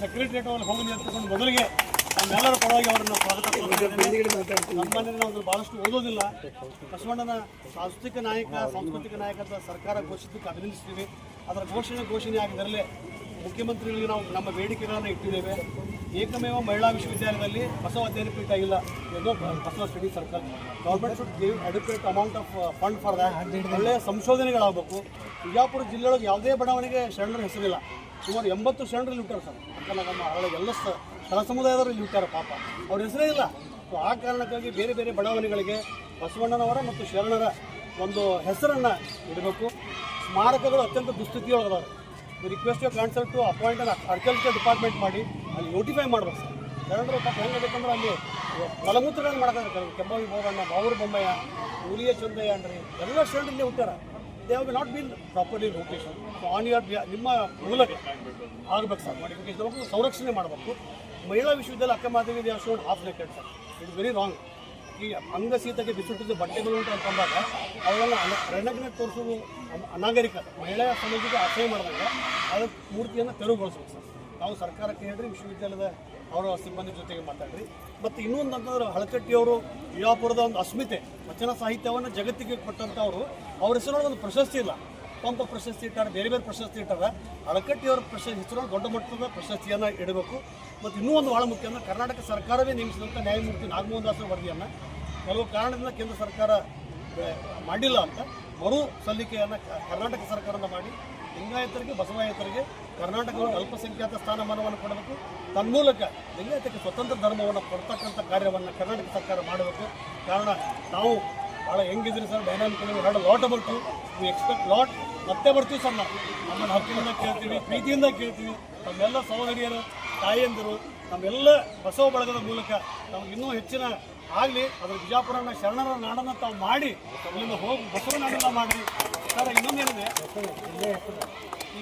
Secretariat ಅವ್ರಿಗೆ ಹೋಗಲಿ ಅಂತ ತಿಳ್ಕೊಂಡು ಮೊದಲಿಗೆ ನಮ್ಮೆಲ್ಲರ ಪರವಾಗಿ ಅವರನ್ನು ಸ್ವಾಗತ ನಮ್ಮನ್ನ ಅದನ್ನು ಬಹಳಷ್ಟು ಓದೋದಿಲ್ಲ. ಬಸವಣ್ಣನ ಸಾಂಸ್ಕೃತಿಕ ನಾಯಕ ಸಾಂಸ್ಕೃತಿಕ ನಾಯಕ ಅಂತ ಸರ್ಕಾರ ಘೋಷಿಸಕ್ಕೆ ಅಭಿನಂದಿಸ್ತೀವಿ. ಅದರ ಘೋಷಣೆ ಘೋಷಣೆ ಆಗಿದ್ದರಲ್ಲೇ ಮುಖ್ಯಮಂತ್ರಿಗಳಿಗೆ ನಾವು ನಮ್ಮ ಬೇಡಿಕೆಗಳನ್ನು ಇಟ್ಟಿದ್ದೇವೆ. ಏಕಮೇವ ಮಹಿಳಾ ವಿಶ್ವವಿದ್ಯಾಲಯದಲ್ಲಿ ಬಸವ ಅಧ್ಯಯನ ಪೀಠ ಇಲ್ಲ. ಏನೋ Basava study circle government should give adequate amount of fund for that ಒಳ್ಳೆಯ ಸಂಶೋಧನೆಗಳಾಗಬೇಕು. ಬಿಜಾಪುರ ಜಿಲ್ಲೆಯೊಳಗೆ ಯಾವುದೇ ಬಡಾವಣೆಗೆ ಶರಣರ ಹೆಸರಿಲ್ಲ. ಸುಮಾರು ಎಂಬತ್ತು ಶರಣರಲ್ಲಿ ಹುಟ್ಟಾರ ಸರ್. ಅಂತ ನಮ್ಮ ಎಲ್ಲ ಸ್ಥಳ ಸಮುದಾಯದವರು ಇಲ್ಲಿ ಪಾಪ. ಅವ್ರ ಹೆಸರೇ ಇಲ್ಲ. ಸೊ ಆ ಕಾರಣಕ್ಕಾಗಿ ಬೇರೆ ಬೇರೆ ಬಡಾವಣೆಗಳಿಗೆ ಬಸವಣ್ಣನವರ ಮತ್ತು ಶರಣರ ಒಂದು ಹೆಸರನ್ನು ಇಡಬೇಕು. ಸ್ಮಾರಕಗಳು ಅತ್ಯಂತ ದುಸ್ಥಿತಿಯೊಳಗದವ್ರು. Request cancel to appoint an agriculture department ಮಾಡಿ, ಅಲ್ಲಿ ನೋಟಿಫೈ ಮಾಡ್ಬೇಕು ಸರ್. ಶರಣರು ಪಾಪ ಹೇಳಬೇಕಂದ್ರೆ ಅಲ್ಲಿ ಮಲಮೂತ್ರಗಳನ್ನು ಮಾಡೋಕ್ಕಾಗತ್ತೆ ಕೆಂಬಾವಿ ಬೋರಣ್ಣ, ಬಾವೂರು ಬೊಮ್ಮಯ್ಯ, ಹುಲಿಯ ಚಂದಯ್ಯ ಅಂದ್ರಿ ಎಲ್ಲ ಶರಣರು ಇಲ್ಲೇ ಹುಟ್ಟಾರ. They have not been properly location so on your ನಿಮ್ಮ ಮೂಲಕ ಆಗಬೇಕು ಸರ್. ಮಾಡಿಫಿಕೇಶನ್ ಸಂರಕ್ಷಣೆ ಮಾಡಬೇಕು. ಮಹಿಳಾ ವಿಶ್ವವಿದ್ಯಾಲಯ Akka Madevi they half naked sir it very wrong ಈ ಅಂಗಸೀತಕ್ಕೆ ಬಿಸಿಟ್ಟಿದ್ದು ಬಟ್ಟೆಗಳು ಅಂತ ಅಂತಂದಾಗ ಅವೆಲ್ಲ ಅನ ರಣಗ್ನೆ ತೋರಿಸೋದು ಅನ- ಅನಾಗರಿಕ. ಮಹಿಳಾ ಸಮಾಜಕ್ಕೆ ಅಸಹ್ಯ ಮಾಡಿದಾಗ ಅದಕ್ಕೆ ಮೂರ್ತಿಯನ್ನು ತೆರವುಗೊಳಿಸ್ಬೇಕು ಸರ್ ನಾವು ಸರ್ಕಾರಕ್ಕೆ ಹೇಳ್ರಿ, ವಿಶ್ವವಿದ್ಯಾಲಯದ ಅವರ ಸಿಬ್ಬಂದಿ ಜೊತೆಗೆ ಮಾತಾಡ್ರಿ. ಮತ್ತು ಇನ್ನೊಂದು ಅಂತಂದ್ರೆ ಹಳಕಟ್ಟಿಯವರು ವಿಜಾಪುರದ ಒಂದು ಅಸ್ಮಿತೆ ವಚನ ಸಾಹಿತ್ಯವನ್ನು ಜಗತ್ತಿಗೆ ಕೊಟ್ಟಂಥವ್ರು ಅವ್ರ ಹೆಸರೊಳಗೆ ಒಂದು ಪ್ರಶಸ್ತಿ ಇಲ್ಲ. ಪಂಪ ಪ್ರಶಸ್ತಿ ಇಟ್ಟಾರೆ, ಬೇರೆ ಬೇರೆ ಪ್ರಶಸ್ತಿ ಇಟ್ಟಾರೆ, ಅಳಕಟ್ಟಿಯವರ ಪ್ರಶಸ್ತಿ ಹೆಸರು ದೊಡ್ಡ ಮಟ್ಟದ ಪ್ರಶಸ್ತಿಯನ್ನು ಇಡಬೇಕು. ಮತ್ತು ಇನ್ನೂ ಒಂದು ಭಾಳ ಮುಖ್ಯ ಕರ್ನಾಟಕ ಸರ್ಕಾರವೇ ನೇಮಿಸಿದಂಥ ನ್ಯಾಯಮೂರ್ತಿ ನಾಗಮೋಹನ್ ದಾಸರ ವರದಿಯನ್ನು ಕೆಲವು ಕಾರಣದಿಂದ ಕೇಂದ್ರ ಸರ್ಕಾರ ಮಾಡಿಲ್ಲ ಅಂತ. ಮರು ಸಲ್ಲಿಕೆಯನ್ನು ಕರ್ನಾಟಕ ಸರ್ಕಾರದ ಮಾಡಿ ಲಿಂಗಾಯತರಿಗೆ, ಬಸವಾಯತರಿಗೆ ಕರ್ನಾಟಕದಲ್ಲಿ ಅಲ್ಪಸಂಖ್ಯಾತ ಸ್ಥಾನಮಾನವನ್ನು ಕೊಡಬೇಕು. ತನ್ಮೂಲಕ ಲಿಂಗಾಯತಕ್ಕೆ ಸ್ವತಂತ್ರ ಧರ್ಮವನ್ನು ಕೊಡ್ತಕ್ಕಂಥ ಕಾರ್ಯವನ್ನು ಕರ್ನಾಟಕ ಸರ್ಕಾರ ಮಾಡಬೇಕು. ಕಾರಣ, ನಾವು ಭಾಳ ಹೆಂಗಿದ್ರಿ ಸರ್ ಡೈನಾಮಿಕ್ ಎರಡು lot about we expect lot ಮತ್ತೆ ಬರ್ತೀವಿ ಸರ್ ನಾವು. ನಮ್ಮನ್ನು ಹಕ್ಕಿನಿಂದ ಕೇಳ್ತೀವಿ, ಪ್ರೀತಿಯಿಂದ ಕೇಳ್ತೀವಿ. ನಮ್ಮೆಲ್ಲ ಸಹೋದರಿಯರು, ತಾಯಿಯಂದಿರು, ನಮ್ಮೆಲ್ಲ ಬಸವ ಬಳಗದ ಮೂಲಕ ನಮ್ಗೆ ಇನ್ನೂ ಹೆಚ್ಚಿನ ಆಗಲಿ, ಅದರ ಬಿಜಾಪುರನ ಶರಣರ ನಾಡನ್ನ ತಾವು ಮಾಡಿ, ಇಲ್ಲಿಂದ ಹೋಗಿ ಬಸವ ನಾಡನ್ನ ಮಾಡಿ. ಸರ್, ಇನ್ನೊಂದೇನಿದೆ?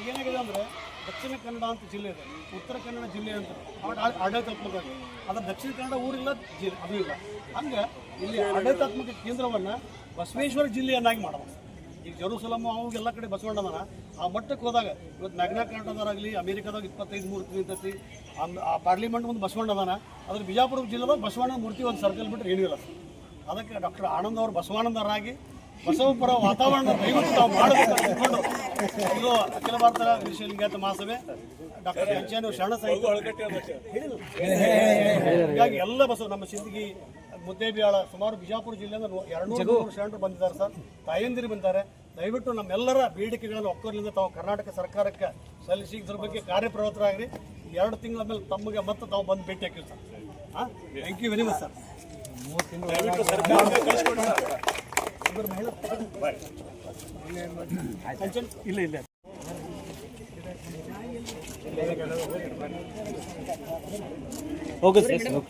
ಈಗೇನಾಗಿದೆ ಅಂದರೆ, ದಕ್ಷಿಣ ಕನ್ನಡ ಅಂತ ಜಿಲ್ಲೆ ಇದೆ. ಉತ್ತರ ಕನ್ನಡ ಜಿಲ್ಲೆ ಅಂತ. ಆಡ- ಆಡಳಿತಾತ್ಮಕ ಅದರ ದಕ್ಷಿಣ ಕನ್ನಡ ಊರಿಲ್ಲ ಜಿ ಅದು ಇಲ್ಲ. ಹಂಗೆ ಇಲ್ಲಿ ಆಡಳಿತಾತ್ಮಕ ಕೇಂದ್ರವನ್ನು ಬಸವೇಶ್ವರ ಜಿಲ್ಲೆಯನ್ನಾಗಿ ಮಾಡಬೇಕು. ಈಗ ಜೆರೂಸಲಮ್ ಅವಾಗ ಎಲ್ಲ ಕಡೆ ಬಸವಣ್ಣನ ಆ ಮಟ್ಟಕ್ಕೆ ಹೋದಾಗ ಇವತ್ತು ಮ್ಯಾಗ್ನಾ ಕನ್ನಡದಾಗಲಿ ಅಮೇರಿಕಾದಾಗ ಇಪ್ಪತ್ತೈದು ಮೂರ್ತಿ ನಿಂತೈತಿ ಆ ಪಾರ್ಲಿಮೆಂಟ್ ಒಂದು ಬಸವಣ್ಣದಾನ ಅದ್ರ ಬಿಜಾಪುರ ಜಿಲ್ಲೆದಾಗ ಬಸವಣ್ಣ ಮೂರ್ತಿ ಒಂದು ಸರ್ಕಲ್ ಬಿಟ್ಟರೆ ಏನೂ ಇಲ್ಲ ಅದಕ್ಕೆ ಡಾಕ್ಟರ್ ಆನಂದ್ ಅವರು ಬಸವಾನಂದರಾಗಿ ಬಸವಪುರ ವಾತಾವರಣ ನಾವು ಮಾಡಬೇಕು ತಿಳ್ಕೊಂಡು ಇದು ಅಖಿಲ ಭಾರತ ವಿಶ್ವಲಿಂಗಾಯತ ಮಹಾಸಭೆ, ಡಾಕ್ಟರ್ ಕಂಚೇನು ಶರಣ ಸಾಹಿತ್ಯ. ಹೀಗಾಗಿ ಎಲ್ಲ ಬಸವ ನಮ್ಮ ಸಿಂದಗಿ ಮುದ್ದೇಬಿಯಾಳ ಸುಮಾರು ಬಿಜಾಪುರ ಜಿಲ್ಲೆಯಿಂದ ಎರಡು ಶರಣರು ಬಂದಿದ್ದಾರೆ ಸರ್. ತಾಯಂದಿರು ಬಂದಿದ್ದಾರೆ. ದಯವಿಟ್ಟು ನಮ್ಮೆಲ್ಲರ ಬೇಡಿಕೆಗಳನ್ನು ಒಕ್ಕರಿಂದ ತಾವು ಕರ್ನಾಟಕ ಸರ್ಕಾರಕ್ಕೆ ಸಲ್ಲಿಸಿ ಇದ್ರ ಬಗ್ಗೆ ಕಾರ್ಯಪ್ರವೃತ್ತರಾಗಿರಿ. ಎರಡು ತಿಂಗಳ ಮೇಲೆ ತಮಗೆ ಮತ್ತೆ ತಾವು ಬಂದು ಭೇಟಿ ಹಾಕಿವಿ ಸರ್. ಹಾಂ thank you very much sir. ಇಲ್ಲ ಇಲ್ಲ. Okay sir.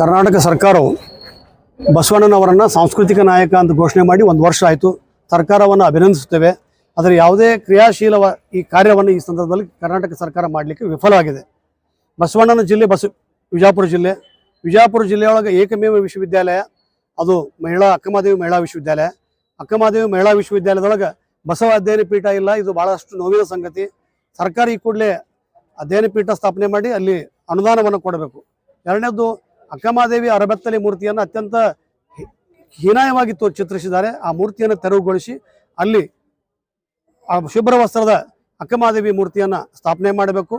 ಕರ್ನಾಟಕ ಸರ್ಕಾರವು ಬಸವಣ್ಣನವರನ್ನು ಸಾಂಸ್ಕೃತಿಕ ನಾಯಕ ಅಂತ ಘೋಷಣೆ ಮಾಡಿ ಒಂದು ವರ್ಷ ಆಯಿತು. ಸರ್ಕಾರವನ್ನು ಅಭಿನಂದಿಸುತ್ತೇವೆ. ಆದರೆ ಯಾವುದೇ ಕ್ರಿಯಾಶೀಲವ ಈ ಕಾರ್ಯವನ್ನು ಈ ಸಂದರ್ಭದಲ್ಲಿ ಕರ್ನಾಟಕ ಸರ್ಕಾರ ಮಾಡಲಿಕ್ಕೆ ವಿಫಲವಾಗಿದೆ. ಬಸವಣ್ಣನ ಜಿಲ್ಲೆ ಬಸ ವಿಜಾಪುರ ಜಿಲ್ಲೆ. ವಿಜಾಪುರ ಜಿಲ್ಲೆಯೊಳಗೆ ಏಕಮೇವ ವಿಶ್ವವಿದ್ಯಾಲಯ. ಅದು ಮಹಿಳಾ ಅಕ್ಕಮಾದೇವಿ ಮಹಿಳಾ ವಿಶ್ವವಿದ್ಯಾಲಯ. ಅಕ್ಕಮಹಾದೇವಿ ಮಹಿಳಾ ವಿಶ್ವವಿದ್ಯಾಲಯದೊಳಗೆ ಬಸವ ಅಧ್ಯಯನ ಪೀಠ ಇಲ್ಲ. ಇದು ಭಾಳಷ್ಟು ನೋವಿನ ಸಂಗತಿ. ಸರ್ಕಾರ ಈ ಕೂಡಲೇ ಅಧ್ಯಯನ ಪೀಠ ಸ್ಥಾಪನೆ ಮಾಡಿ ಅಲ್ಲಿ ಅನುದಾನವನ್ನು ಕೊಡಬೇಕು. ಎರಡನೇದ್ದು ಅಕ್ಕಮಹಾದೇವಿ ಅರಬತ್ತಲೆ ಮೂರ್ತಿಯನ್ನು ಅತ್ಯಂತ ಹೀನಾಯವಾಗಿ ತೋ ಚಿತ್ರಿಸಿದ್ದಾರೆ. ಆ ಮೂರ್ತಿಯನ್ನು ತೆರವುಗೊಳಿಸಿ ಅಲ್ಲಿ ಆ ಶುಭ್ರ ವಸ್ತ್ರದ ಅಕ್ಕಮಾದೇವಿ ಮೂರ್ತಿಯನ್ನು ಸ್ಥಾಪನೆ ಮಾಡಬೇಕು.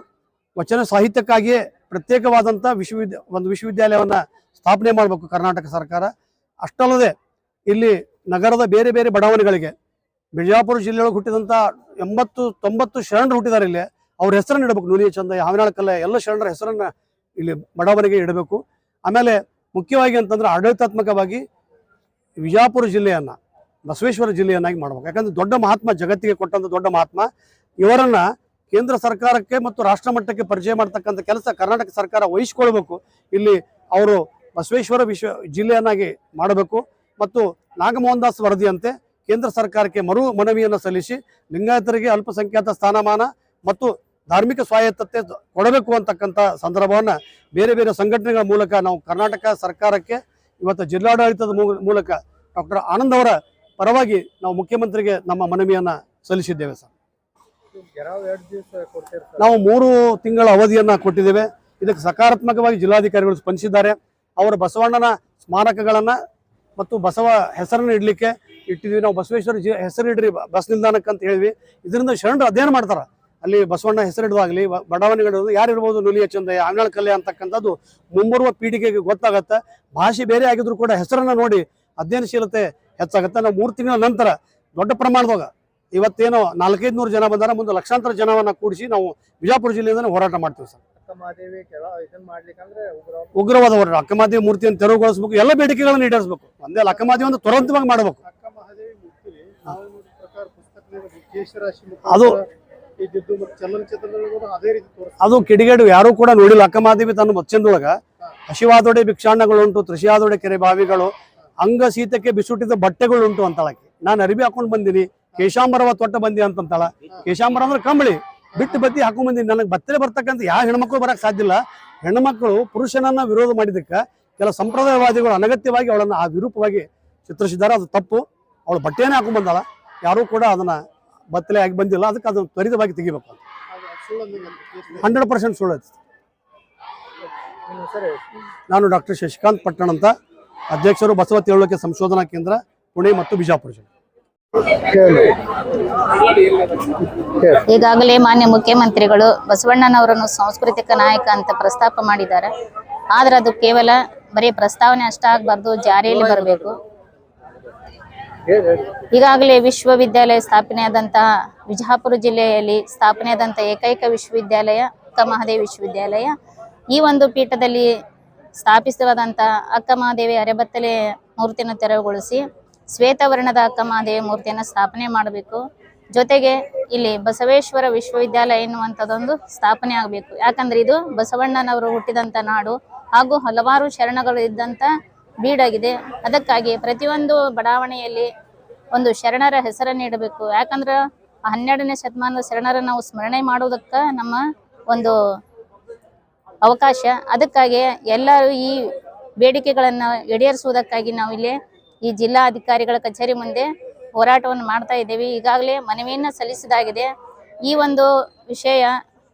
ವಚನ ಸಾಹಿತ್ಯಕ್ಕಾಗಿಯೇ ಪ್ರತ್ಯೇಕವಾದಂಥ ವಿಶ್ವವಿದ್ಯ ಒಂದು ವಿಶ್ವವಿದ್ಯಾಲಯವನ್ನು ಸ್ಥಾಪನೆ ಮಾಡಬೇಕು ಕರ್ನಾಟಕ ಸರ್ಕಾರ. ಅಷ್ಟಲ್ಲದೆ ಇಲ್ಲಿ ನಗರದ ಬೇರೆ ಬೇರೆ ಬಡಾವಣೆಗಳಿಗೆ ಬಿಜಾಪುರ ಜಿಲ್ಲೆಯೊಳಗೆ ಹುಟ್ಟಿದಂಥ ಎಂಬತ್ತು, ತೊಂಬತ್ತು ಶರಣರು ಹುಟ್ಟಿದ್ದಾರೆ ಇಲ್ಲಿ. ಅವ್ರ ಹೆಸರನ್ನು ಇಡಬೇಕು. ನುಲಿಯ ಚಂದ, ಹಾವಿನಾಳ ಕಲ್ಲ, ಎಲ್ಲ ಶರಣರ ಹೆಸರನ್ನು ಇಲ್ಲಿ ಬಡಾವಣೆಗೆ ಇಡಬೇಕು. ಆಮೇಲೆ ಮುಖ್ಯವಾಗಿ ಅಂತಂದ್ರೆ ಆಡಳಿತಾತ್ಮಕವಾಗಿ ವಿಜಾಪುರ ಜಿಲ್ಲೆಯನ್ನು, ಬಸವೇಶ್ವರ ಜಿಲ್ಲೆಯನ್ನಾಗಿ ಮಾಡಬೇಕು. ಯಾಕಂದ್ರೆ ದೊಡ್ಡ ಮಹಾತ್ಮ, ಜಗತ್ತಿಗೆ ಕೊಟ್ಟಂಥ ದೊಡ್ಡ ಮಹಾತ್ಮ, ಇವರನ್ನ ಕೇಂದ್ರ ಸರ್ಕಾರಕ್ಕೆ ಮತ್ತು ರಾಷ್ಟ್ರ ಮಟ್ಟಕ್ಕೆ ಪರಿಚಯ ಮಾಡ್ತಕ್ಕಂಥ ಕೆಲಸ ಕರ್ನಾಟಕ ಸರ್ಕಾರ ವಹಿಸಿಕೊಳ್ಬೇಕು. ಇಲ್ಲಿ ಅವರು ಬಸವೇಶ್ವರ ವಿಶ್ವ ಜಿಲ್ಲೆಯನ್ನಾಗಿ ಮಾಡಬೇಕು. ಮತ್ತು ನಾಗಮೋಹನ್ ದಾಸ್ ವರದಿಯಂತೆ ಕೇಂದ್ರ ಸರ್ಕಾರಕ್ಕೆ ಮರು ಮನವಿಯನ್ನು ಸಲ್ಲಿಸಿ ಲಿಂಗಾಯತರಿಗೆ ಅಲ್ಪಸಂಖ್ಯಾತ ಸ್ಥಾನಮಾನ ಮತ್ತು ಧಾರ್ಮಿಕ ಸ್ವಾಯತ್ತತೆ ಕೊಡಬೇಕು ಅಂತಕ್ಕಂಥ ಸಂದರ್ಭವನ್ನು ಬೇರೆ ಬೇರೆ ಸಂಘಟನೆಗಳ ಮೂಲಕ ನಾವು ಕರ್ನಾಟಕ ಸರ್ಕಾರಕ್ಕೆ ಇವತ್ತು ಜಿಲ್ಲಾಡಳಿತದ ಮೂಲಕ ಡಾಕ್ಟರ್ ಆನಂದ್ ಅವರ ಪರವಾಗಿ ನಾವು ಮುಖ್ಯಮಂತ್ರಿಗೆ ನಮ್ಮ ಮನವಿಯನ್ನು ಸಲ್ಲಿಸಿದ್ದೇವೆ ಸರ್. ನಾವು ಮೂರು ತಿಂಗಳ ಅವಧಿಯನ್ನು ಕೊಟ್ಟಿದ್ದೇವೆ. ಇದಕ್ಕೆ ಸಕಾರಾತ್ಮಕವಾಗಿ ಜಿಲ್ಲಾಧಿಕಾರಿಗಳು ಸ್ಪಂದಿಸಿದ್ದಾರೆ. ಅವರ ಬಸವಣ್ಣನ ಸ್ಮಾರಕಗಳನ್ನ ಮತ್ತು ಬಸವ ಹೆಸರನ್ನು ಇಡಲಿಕ್ಕೆ ಇಟ್ಟಿದ್ವಿ ನಾವು ಬಸವೇಶ್ವರ ಜಿ ಹೆಸರು ಇಡ್ರಿ ಬಸ್ ನಿಲ್ದಾಣಕ್ಕೆ ಅಂತ ಹೇಳಿದ್ವಿ. ಇದರಿಂದ ಶರಣರು ಅಧ್ಯಯನ ಮಾಡ್ತಾರ. ಅಲ್ಲಿ ಬಸವಣ್ಣ ಹೆಸರಿಡುವಾಗಲಿ ಬಡಾವಣೆಗಳು ಯಾರು ಇರ್ಬೋದು ನುಲಿಯ ಚಂದಯ್ಯ ಕಲ್ಯ ಅಂತಕ್ಕಂಥದ್ದು ಮುಂಬರುವ ಪೀಳಿಗೆಗೆ ಗೊತ್ತಾಗತ್ತೆ. ಭಾಷೆ ಬೇರೆ ಆಗಿದ್ರು ಕೂಡ ಹೆಸರನ್ನ ನೋಡಿ ಅಧ್ಯಯನಶೀಲತೆ ಹೆಚ್ಚಾಗುತ್ತೆ. ನಾವು ಮೂರು ತಿಂಗಳ ನಂತರ ದೊಡ್ಡ ಪ್ರಮಾಣದಾಗ ಇವತ್ತೇನೋ ನಾಲ್ಕೈದು ನೂರು ಜನ ಬಂದಾರ ಮುಂದೆ ಲಕ್ಷಾಂತರ ಜನವನ್ನ ಕೂಡಿಸಿ ನಾವು ಬಿಜಾಪುರ ಜಿಲ್ಲೆಯಿಂದ ಹೋರಾಟ ಮಾಡ್ತೀವಿ ಸರ್. ಉಗ್ರವಾದ ಹೋರಾಟ. ಅಕ್ಕಮಾದೇವಿ ಮೂರ್ತಿಯನ್ನು ತೆರವುಗೊಳಿಸಬೇಕು ಎಲ್ಲ ಬೇಡಿಕೆಗಳನ್ನು ಈಡೇರಿಸಬೇಕು. ಒಂದೇ ಅಕ್ಕಮಾದೇವಿ ಒಂದು ತ್ವರಿತವಾಗಿ ಮಾಡಬೇಕು. ಅದು- ಇದ್ದಿದ್ದು ಮತ್ತು ಚಲನಚಿತ್ರದೊಳಗೂ ಅದೇ ರೀತಿ ತೋರಿಸ್ತಾರೆ. ಅದು ಕಿಡಿಗೇಡು ಯಾರು ಕೂಡ ನೋಡಿಲ್ಲ. ಅಕ್ಕಮಾದೇವಿ ತನ್ನ ಮಚ್ಚಂದೊಳಗ ಹಸಿವಾದೊಡೆ ಭಿಕ್ಷಾಣ್ಣಗಳುಂಟು ತೃಷಿಯಾದೊಡೆ ಕೆರೆ ಬಾವಿಗಳು ಅಂಗ ಶೀತಕ್ಕೆ ಬಿಸುಟ್ಟಿದ ಬಟ್ಟೆಗಳು ಉಂಟು ಅಂತಾಳಕ್ಕೆ. ನಾನು ಅರಿವಿ ಹಾಕೊಂಡು ಬಂದಿನಿ ಕೇಶಾಂಬರವ ತೊಟ್ಟ ಬಂದಿ ಅಂತಂತಾಳ. ಕೇಶಾಂಬರ ಅಂದ್ರೆ ಕಂಬಳಿ. ಬಿಟ್ಟು ಬತ್ತಿ ಹಾಕೊಂಡ್ ಬಂದಿನಿ. ನನಗೆ ಬತ್ತಲೆ ಬರ್ತಕ್ಕಂಥ ಯಾವ ಹೆಣ್ಮಕ್ಳು ಬರಕ್ ಸಾಧ್ಯ ಇಲ್ಲ. ಹೆಣ್ಮಕ್ಳು ಪುರುಷನನ್ನ ವಿರೋಧ ಮಾಡಿದಕ್ಕೆ ಕೆಲ ಸಂಪ್ರದಾಯವಾದಿಗಳು ಅನಗತ್ಯವಾಗಿ ಅವಳನ್ನ ಆ ವಿರೂಪವಾಗಿ ಚಿತ್ರಿಸಿದ್ದಾರೆ. ಅದು ತಪ್ಪು. ಅವಳು ಬಟ್ಟೆನೇ ಹಾಕೊಂಡ್ ಬಂದಾಳ. ಯಾರೂ ಕೂಡ ಅದನ್ನ ಬತ್ತಲೆ ಆಗಿ ಬಂದಿಲ್ಲ, ಅದಕ್ಕೆ ಅದನ್ನು ತ್ವರಿತವಾಗಿ ತೆಗಿಬೇಕು ಅದು ಹಂಡ್ರೆಡ್ ಪರ್ಸೆಂಟ್ ಸುಳ್ಳು ನಾನು ಡಾಕ್ಟರ್ ಶಶಿಕಾಂತ್ ಪಟ್ಟಣ ಅಂತ, ಅಧ್ಯಕ್ಷರು ಬಸವ ತಿಳುವಳಿಕೆ ಸಂಶೋಧನಾ ಕೇಂದ್ರ, ಪುಣೆ ಮತ್ತು ಬಿಜಾಪುರ ಜಿಲ್ಲೆ. ಈಗಾಗಲೇ ಮಾನ್ಯ ಮುಖ್ಯಮಂತ್ರಿಗಳು ಬಸವಣ್ಣನವರನ್ನು ಸಾಂಸ್ಕೃತಿಕ ನಾಯಕ ಅಂತ ಪ್ರಸ್ತಾಪ ಮಾಡಿದ್ದಾರೆ. ಆದ್ರೆ ಅದು ಕೇವಲ ಬರೀ ಪ್ರಸ್ತಾವನೆ ಅಷ್ಟಾಗಬಾರ್ದು ಜಾರಿಯಲ್ಲಿ ಬರಬೇಕು. ಈಗಾಗಲೇ ವಿಶ್ವವಿದ್ಯಾಲಯ ಸ್ಥಾಪನೆಯಾದಂತಹ ವಿಜಯಪುರ ಜಿಲ್ಲೆಯಲ್ಲಿ ಸ್ಥಾಪನೆಯಾದಂತಹ ಏಕೈಕ ವಿಶ್ವವಿದ್ಯಾಲಯ ಅಕ್ಕ ಮಹಾದೇವಿ ವಿಶ್ವವಿದ್ಯಾಲಯ. ಈ ಒಂದು ಪೀಠದಲ್ಲಿ ಸ್ಥಾಪಿಸಿರುವಂತ ಅಕ್ಕ ಮಹಾದೇವಿ ಅರೆಬತ್ತಲೆ ಮೂರ್ತಿಯನ್ನು ತೆರವುಗೊಳಿಸಿ ಶ್ವೇತವರ್ಣದ ಅಕ್ಕ ಮಹಾದೇವಿ ಮೂರ್ತಿಯನ್ನು ಸ್ಥಾಪನೆ ಮಾಡಬೇಕು. ಜೊತೆಗೆ ಇಲ್ಲಿ ಬಸವೇಶ್ವರ ವಿಶ್ವವಿದ್ಯಾಲಯ ಎನ್ನುವಂಥದ್ದೊಂದು ಸ್ಥಾಪನೆ ಆಗಬೇಕು. ಯಾಕಂದ್ರೆ ಇದು ಬಸವಣ್ಣನವರು ಹುಟ್ಟಿದಂತ ನಾಡು ಹಾಗೂ ಹಲವಾರು ಶರಣಗಳು ಇದ್ದಂತ ಬೀಡಾಗಿದೆ. ಅದಕ್ಕಾಗಿ ಪ್ರತಿಯೊಂದು ಬಡಾವಣೆಯಲ್ಲಿ ಒಂದು ಶರಣರ ಹೆಸರನ್ನು ಇಡಬೇಕು ಯಾಕಂದ್ರೆ ಹನ್ನೆರಡನೇ ಶತಮಾನದ ಶರಣರ ನಾವು ಸ್ಮರಣೆ ಮಾಡೋದಕ್ಕೆ ನಮ್ಮ ಒಂದು ಅವಕಾಶ. ಅದಕ್ಕಾಗಿ ಎಲ್ಲರೂ ಈ ಬೇಡಿಕೆಗಳನ್ನು ಈಡೇರಿಸುವುದಕ್ಕಾಗಿ ನಾವು ಇಲ್ಲಿ ಈ ಜಿಲ್ಲಾ ಅಧಿಕಾರಿಗಳ ಕಚೇರಿ ಮುಂದೆ ಹೋರಾಟವನ್ನು ಮಾಡ್ತಾ ಇದ್ದೇವೆ. ಈಗಾಗಲೇ ಮನವಿಯನ್ನ ಸಲ್ಲಿಸಿದಾಗಿದೆ. ಈ ಒಂದು ವಿಷಯ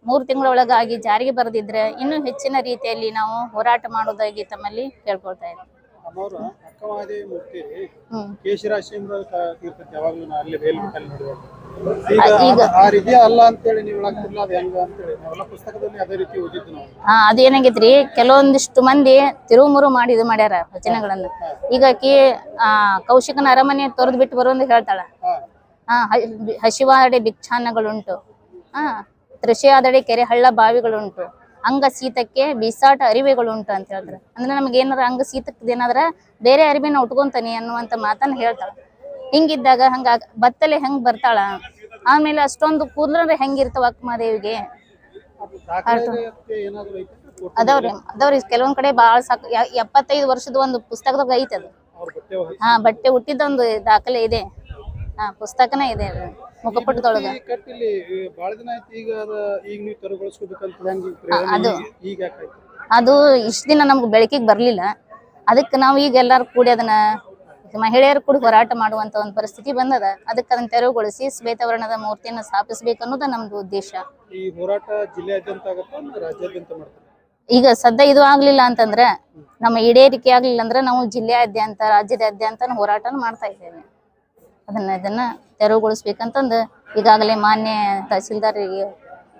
ಮೂರು ತಿಂಗಳ ಒಳಗಾಗಿ ಜಾರಿಗೆ ಬರೆದಿದ್ರೆ ಇನ್ನೂ ಹೆಚ್ಚಿನ ರೀತಿಯಲ್ಲಿ ನಾವು ಹೋರಾಟ ಮಾಡೋದಾಗಿ ತಮ್ಮಲ್ಲಿ ಕೇಳ್ಕೊಳ್ತಾ ಇದ್ದೀವಿ ಅಮ್ಮವ್ರು ಅಕ್ಕ ಮಹಾದೇವಿ ಮುಗ್ತಿ ಹ್ಮ್. ಕೇಶರಾಶಿ ಎಂಬ ಯಾವಾಗಲೂ ನಾ ಅಲ್ಲಿ ಬೇಲ್ಮಠಲ್ಲಿ ನೋಡಿರೋದು ಈಗ ಆ ರೀತಿ ಅಲ್ಲ ಅಂತೇಳಿ ನೀವು ಹೇಳಕ್ತಿಲ್ಲ ಅದು ಹೆಂಗ ಅಂತೇಳಿ. ನಾವೆಲ್ಲ ಪುಸ್ತಕದಲ್ಲಿ ಅದೇ ರೀತಿ ಓದಿದ್ದು ನಾವು. ಹಾ ಅದೇನಾಗೈತ್ರಿ ಕೆಲವೊಂದಿಷ್ಟು ಮಂದಿ ತಿರುವುಮುರು ಮಾಡಿ ಇದು ಮಾಡ್ಯಾರ ವಚನಗಳನ್ನ. ಈಗ ಆಕಿ ಆ ಕೌಶಿಕನ ಅರಮನೆ ತೊರೆದು ಬಿಟ್ಟು ಬರುವಂತ ಹೇಳ್ತಾಳ. ಹಾ. ಹಸಿವಾದಡೆ ಭಿಕ್ಷಾನ್ನಗಳುಂಟು. ಹಾ ತೃಷಿಯಾದಡೆ ಕೆರೆ ಹಳ್ಳ ಬಾವಿಗಳುಂಟು. ಅಂಗ ಸೀತಕ್ಕೆ ಬಿಸಾಟ ಅರಿವೆಗಳು ಉಂಟು ಅಂತ ಹೇಳ್ತಾರೆ. ಅಂದ್ರೆ ನಮ್ಗೆ ಏನಾರ ಅಂಗ ಸೀತಕ್ಕೆ ಏನಾದ್ರ ಬೇರೆ ಅರಿವಿನ ಉಟ್ಕೊಂತಾನೆ ಅನ್ನುವಂತ ಮಾತನ್ನ ಹೇಳ್ತಾಳ ಹಿಂಗಿದ್ದಾಗ ಹಂಗ ಬತ್ತಲೆ ಹೆಂಗ್ ಬರ್ತಾಳ? ಆಮೇಲೆ ಅಷ್ಟೊಂದು ಕೂದ್ಲಂದ್ರೆ ಹೆಂಗಿರ್ತಾವ ಅಕ್ಕಮಾದೇವಿಗೆ ಅದಾವ್ರಿ ಅದಾವ್ರಿ ಕೆಲವೊಂದ್ ಕಡೆ ಬಾಳ ಸಾಕು. ಎಪ್ಪತ್ತೈದು ವರ್ಷದ ಒಂದು ಪುಸ್ತಕದಾಗ ಐತೆ ಅದು. ಹಾ ಬಟ್ಟೆ ಹುಟ್ಟಿದ ಒಂದು ದಾಖಲೆ ಇದೆ. ಹಾ ಪುಸ್ತಕನೇ ಇದೆ ಅದು. ಮುಖಪುಟದೊಳಗ. ಈ ಕಟ್ಟಿಲಿ ಈ ಬಾಳ ದಿನ ಆಯ್ತು ಈಗ ಈಗ ನೀವು ತೆರವುಗೊಳಿಸ್ಕೋಬೇಕಂತ ಹೆಂಗ್ ಅದು- ಈಗ ಯಾಕಾಯ್ತು ಅದು ಇಷ್ಟ ದಿನ ನಮ್ಗೆ ಬೆಳಕಿಗೆ ಬರ್ಲಿಲ್ಲ. ಅದಕ್ಕೆ ನಾವು ಈಗ ಎಲ್ಲಾರು ಕೂಡಿ ಅದನ್ನ ಮಹಿಳೆಯರು ಕೂಡ ಹೋರಾಟ ಮಾಡುವಂತ ಒಂದು ಪರಿಸ್ಥಿತಿ ಬಂದದ. ಅದಕ್ಕೆ ಅದನ್ನ ತೆರವುಗೊಳಿಸಿ ಶ್ವೇತವರ್ಣದ ಮೂರ್ತಿಯನ್ನು ಸ್ಥಾಪಿಸಬೇಕು ಅನ್ನೋದು ನಮ್ದು ಉದ್ದೇಶ. ಈ ಹೋರಾಟ ಜಿಲ್ಲೆಯಾದ್ಯಂತ ರಾಜ್ಯಾದ್ಯಂತ ಈಗ ಸದ್ಯ ಇದು ಆಗ್ಲಿಲ್ಲ ಅಂತಂದ್ರೆ ನಮ್ಮ ಈಡೇರಿಕೆ ಆಗ್ಲಿಲ್ಲ ಅಂದ್ರೆ ನಾವು ಜಿಲ್ಲೆಯಾದ್ಯಂತ ರಾಜ್ಯದಾದ್ಯಂತ ಹೋರಾಟನ ಮಾಡ್ತಾ ಇದ್ದೇವೆ. ಅದನ್ನ ಇದನ್ನ ತೆರವುಗೊಳಿಸ್ಬೇಕಂತಂದು ಈಗಾಗಲೇ ಮಾನ್ಯ ತಹಸೀಲ್ದಾರರಿಗೆ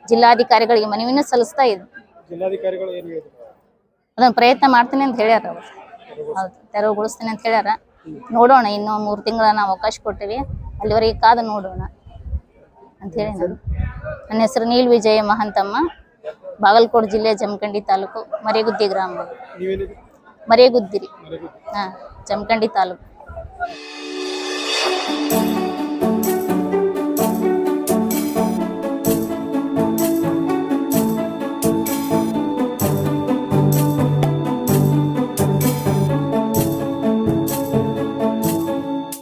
ಜಿಲ್ಲಾಧಿಕಾರಿಗಳಿಗೆ ಮನವಿನ ಸಲ್ಲಿಸ್ತಾ ಇದ್ವಿ ಜಿಲ್ಲಾಧಿಕಾರಿಗಳು ಏನ್ ಹೇಳಿದ್ರು? ಅದನ್ನ ಪ್ರಯತ್ನ ಮಾಡ್ತೀನಿ ಅಂತ ಹೇಳ್ಯಾರ ಅವ್ರು. ಹೌದು ತೆರವುಗೊಳಿಸ್ತೀನಿ ಅಂತ ಹೇಳ್ಯಾರ. ನೋಡೋಣ ಇನ್ನು ಮೂರು ತಿಂಗಳ ನಾವು ಅವಕಾಶ ಕೊಟ್ಟಿವಿ. ಅಲ್ಲಿವರೆಗೆ ಕಾದು ನೋಡೋಣ ಅಂತ ಹೇಳಿ ನಾನು. ನನ್ನ ಹೆಸರು ನೀಲ್ ವಿಜಯ ಮಹಂತಮ್ಮ. ಬಾಗಲಕೋಟೆ ಜಿಲ್ಲೆ ಜಮಖಂಡಿ ತಾಲೂಕು ಮರೇಗುದ್ದಿ ಗ್ರಾಮ. ಮರೇಗುದ್ದಿರಿ. ಹಾ ಜಮಖಂಡಿ ತಾಲೂಕು. Thank you.